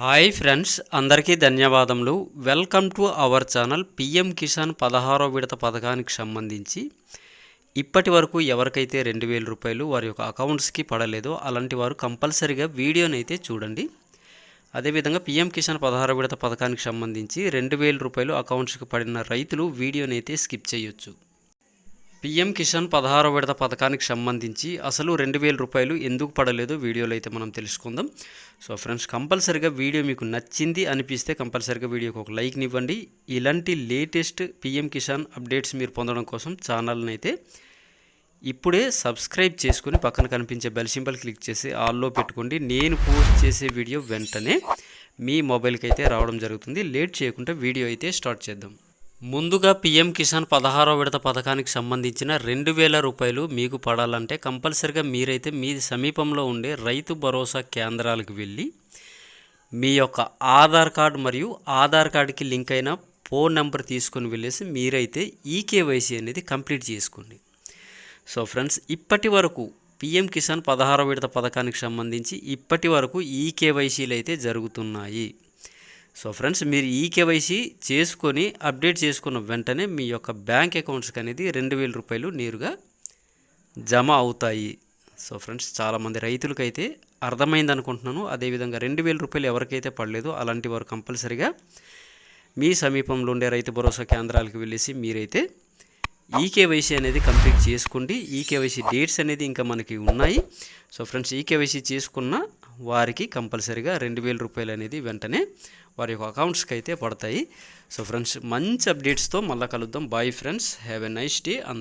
Hi friends అందరికీ ధన్యవాదములు. Welcome to our channel PM Kisan పదహారో విడత పథకానికి సంబంధించి. ఇప్పటి వరకు ఎవరికైతే రెండు వేల రూపాయలు వారి యొక్క అకౌంట్స్కి పడలేదో అలాంటి వారు కంపల్సరీగా వీడియోని అయితే చూడండి. అదేవిధంగా పిఎం కిసాన్ పదహారో విడత పథకానికి సంబంధించి రెండు వేల రూపాయలు అకౌంట్స్కి పడిన రైతులు వీడియోని అయితే స్కిప్ చేయొచ్చు. పిఎం కిసాన్ పదహారో విడత పథకానికి సంబంధించి అసలు రెండు వేల రూపాయలు ఎందుకు పడలేదు వీడియోలో అయితే మనం తెలుసుకుందాం. సో ఫ్రెండ్స్ కంపల్సరిగా వీడియో మీకు నచ్చింది అనిపిస్తే కంపల్సరీగా వీడియోకి ఒక లైక్ని ఇవ్వండి. ఇలాంటి లేటెస్ట్ పిఎం కిసాన్ అప్డేట్స్ మీరు పొందడం కోసం ఛానల్ని అయితే ఇప్పుడే సబ్స్క్రైబ్ చేసుకుని పక్కన కనిపించే బెల్ సింబల్ క్లిక్ చేసి ఆల్లో పెట్టుకోండి. నేను పోస్ట్ చేసే వీడియో వెంటనే మీ మొబైల్కి అయితే రావడం జరుగుతుంది. లేట్ చేయకుండా వీడియో అయితే స్టార్ట్ చేద్దాం. ముందుగా పిఎం కిసాన్ పదహారో విడత పథకానికి సంబంధించిన రెండు వేల రూపాయలు మీకు పడాలంటే కంపల్సరిగా మీరైతే మీ సమీపంలో ఉండే రైతు భరోసా కేంద్రాలకు వెళ్ళి మీ యొక్క ఆధార్ కార్డు మరియు ఆధార్ కార్డుకి లింక్ అయిన ఫోన్ నెంబర్ తీసుకొని వెళ్ళేసి మీరైతే ఈకేవైసీ అనేది కంప్లీట్ చేసుకోండి. సో ఫ్రెండ్స్ ఇప్పటి వరకు పిఎం కిసాన్ పదహారో విడత పథకానికి సంబంధించి ఇప్పటి వరకు ఈకేవైసీలు అయితే జరుగుతున్నాయి. సో ఫ్రెండ్స్ మీరు ఈ కేవైసీ చేసుకొని అప్డేట్ చేసుకున్న వెంటనే మీ యొక్క బ్యాంక్ అకౌంట్స్కి అనేది రెండు వేల రూపాయలు నేరుగా జమ అవుతాయి. సో ఫ్రెండ్స్ చాలామంది రైతులకైతే అర్థమైంది అనుకుంటున్నాను. అదేవిధంగా రెండు వేల రూపాయలు ఎవరికైతే పడలేదు అలాంటి వారు కంపల్సరిగా మీ సమీపంలో ఉండే రైతు భరోసా కేంద్రాలకు వెళ్ళేసి మీరైతే ఈకేవైసీ అనేది కంప్లీట్ చేసుకోండి. ఈకేవైసీ డేట్స్ అనేది ఇంకా మనకి ఉన్నాయి. సో ఫ్రెండ్స్ ఈకేవైసీ చేసుకున్న వారికి కంపల్సరీగా రెండు వేల రూపాయలు అనేది వెంటనే వారి యొక్క అకౌంట్స్కి అయితే పడతాయి. సో ఫ్రెండ్స్ మంచి అప్డేట్స్తో మళ్ళీ కలుద్దాం. Bye friends have a nice day అందరు